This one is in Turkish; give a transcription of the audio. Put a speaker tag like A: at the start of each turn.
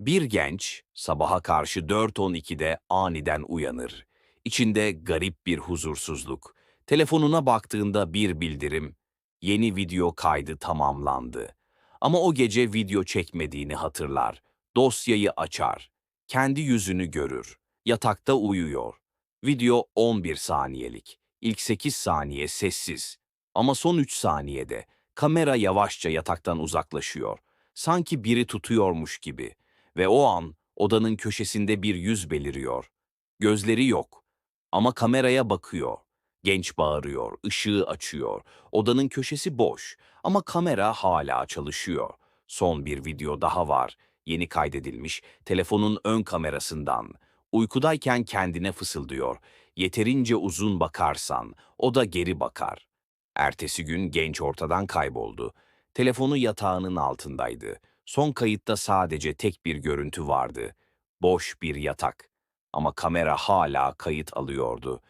A: Bir genç sabaha karşı 4.12'de aniden uyanır. İçinde garip bir huzursuzluk. Telefonuna baktığında bir bildirim. Yeni video kaydı tamamlandı. Ama o gece video çekmediğini hatırlar. Dosyayı açar. Kendi yüzünü görür. Yatakta uyuyor. Video 11 saniyelik. İlk 8 saniye sessiz. Ama son 3 saniyede kamera yavaşça yataktan uzaklaşıyor. Sanki biri tutuyormuş gibi. Ve o an odanın köşesinde bir yüz beliriyor. Gözleri yok ama kameraya bakıyor. Genç bağırıyor, ışığı açıyor. Odanın köşesi boş ama kamera hala çalışıyor. Son bir video daha var. Yeni kaydedilmiş telefonun ön kamerasından. Uykudayken kendine fısıldıyor. Yeterince uzun bakarsan o da geri bakar. Ertesi gün genç ortadan kayboldu. Telefonu yatağının altındaydı. Son kayıtta sadece tek bir görüntü vardı. Boş bir yatak. Ama kamera hala kayıt alıyordu.